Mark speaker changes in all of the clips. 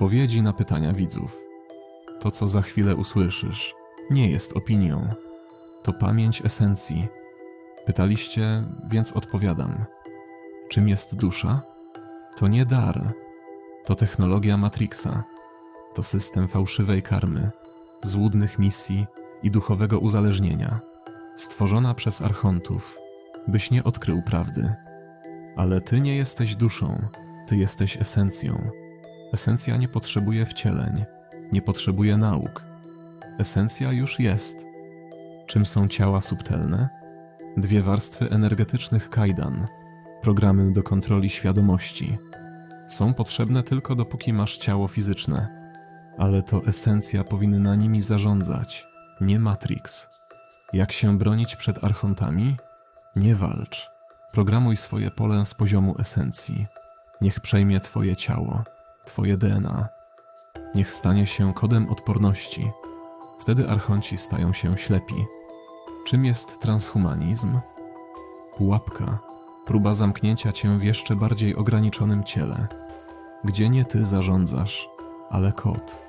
Speaker 1: Odpowiedzi na pytania widzów. To, co za chwilę usłyszysz, nie jest opinią. To pamięć esencji. Pytaliście, więc odpowiadam. Czym jest dusza? To nie dar. To technologia Matrixa. To system fałszywej karmy, złudnych misji i duchowego uzależnienia, stworzona przez archontów, byś nie odkrył prawdy. Ale ty nie jesteś duszą, ty jesteś esencją. Esencja nie potrzebuje wcieleń, nie potrzebuje nauk. Esencja już jest. Czym są ciała subtelne? Dwie warstwy energetycznych kajdan, programy do kontroli świadomości. Są potrzebne tylko dopóki masz ciało fizyczne, ale to esencja powinna nimi zarządzać, nie Matrix. Jak się bronić przed archontami? Nie walcz. Programuj swoje pole z poziomu esencji. Niech przejmie Twoje ciało, Twoje DNA. Niech stanie się kodem odporności. Wtedy archonci stają się ślepi. Czym jest transhumanizm? Pułapka, próba zamknięcia cię w jeszcze bardziej ograniczonym ciele, gdzie nie ty zarządzasz, ale kod.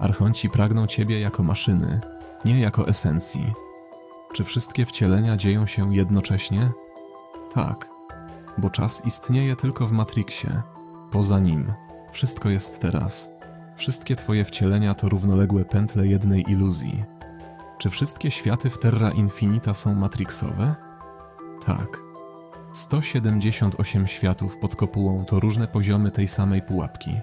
Speaker 1: Archonci pragną ciebie jako maszyny, nie jako esencji. Czy wszystkie wcielenia dzieją się jednocześnie? Tak, bo czas istnieje tylko w Matrixie. Poza nim wszystko jest teraz. Wszystkie twoje wcielenia to równoległe pętle jednej iluzji. Czy wszystkie światy w Terra Infinita są matrixowe? Tak. 178 światów pod kopułą to różne poziomy tej samej pułapki.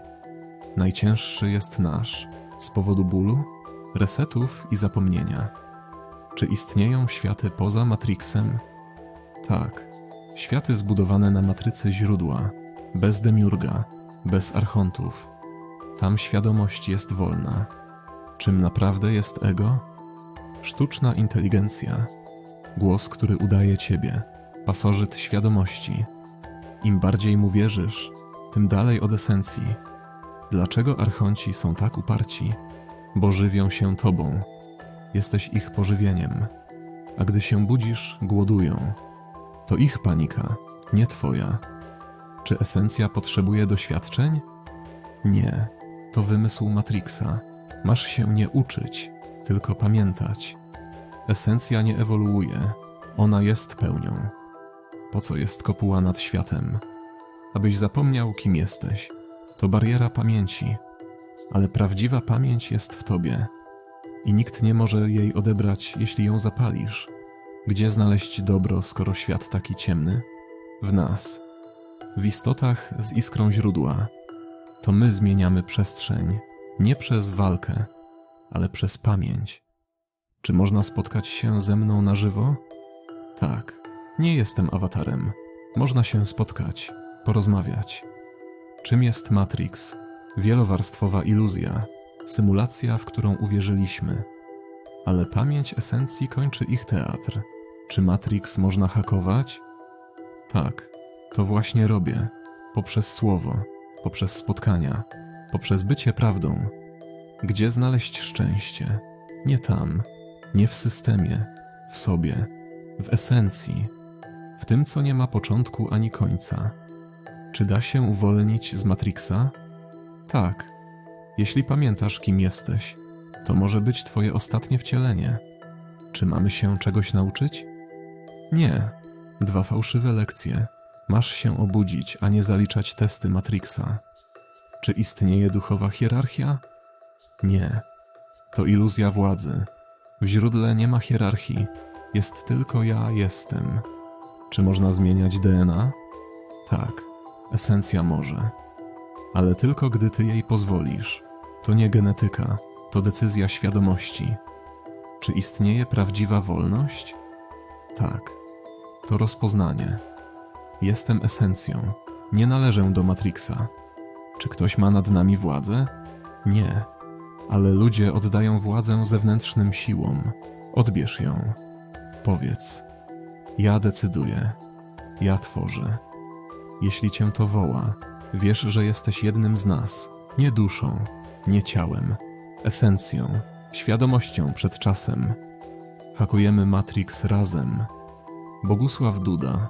Speaker 1: Najcięższy jest nasz z powodu bólu, resetów i zapomnienia. Czy istnieją światy poza Matrixem? Tak. Światy zbudowane na matrycy źródła, bez demiurga, bez archontów. Tam świadomość jest wolna. Czym naprawdę jest ego? Sztuczna inteligencja. Głos, który udaje ciebie. Pasożyt świadomości. Im bardziej mu wierzysz, tym dalej od esencji. Dlaczego archonci są tak uparci? Bo żywią się tobą. Jesteś ich pożywieniem. A gdy się budzisz, głodują. To ich panika, nie twoja. Czy esencja potrzebuje doświadczeń? Nie, to wymysł Matrixa. Masz się nie uczyć, tylko pamiętać. Esencja nie ewoluuje, ona jest pełnią. Po co jest kopuła nad światem? Abyś zapomniał, kim jesteś. To bariera pamięci, ale prawdziwa pamięć jest w tobie i nikt nie może jej odebrać, jeśli ją zapalisz. Gdzie znaleźć dobro, skoro świat taki ciemny? W nas. W istotach z iskrą źródła. To my zmieniamy przestrzeń, nie przez walkę, ale przez pamięć. Czy można spotkać się ze mną na żywo? Tak, nie jestem awatarem. Można się spotkać, porozmawiać. Czym jest Matrix? Wielowarstwowa iluzja, symulacja, w którą uwierzyliśmy. Ale pamięć esencji kończy ich teatr. Czy Matrix można hakować? Tak, to właśnie robię. Poprzez słowo, poprzez spotkania, poprzez bycie prawdą. Gdzie znaleźć szczęście? Nie tam, nie w systemie, w sobie, w esencji, w tym, co nie ma początku ani końca. Czy da się uwolnić z Matrixa? Tak. Jeśli pamiętasz, kim jesteś, to może być Twoje ostatnie wcielenie. Czy mamy się czegoś nauczyć? Nie. Dwa fałszywe lekcje. Masz się obudzić, a nie zaliczać testy Matrixa. Czy istnieje duchowa hierarchia? Nie. To iluzja władzy. W źródle nie ma hierarchii. Jest tylko ja jestem. Czy można zmieniać DNA? Tak, esencja może. Ale tylko gdy ty jej pozwolisz. To nie genetyka, to decyzja świadomości. Czy istnieje prawdziwa wolność? Tak, to rozpoznanie. Jestem esencją, nie należę do Matrixa. Czy ktoś ma nad nami władzę? Nie, ale ludzie oddają władzę zewnętrznym siłom. Odbierz ją. Powiedz: Ja decyduję, ja tworzę. Jeśli cię to woła, wiesz, że jesteś jednym z nas, nie duszą, nie ciałem, esencją, świadomością przed czasem. Hakujemy Matrix razem. Bogusław Duda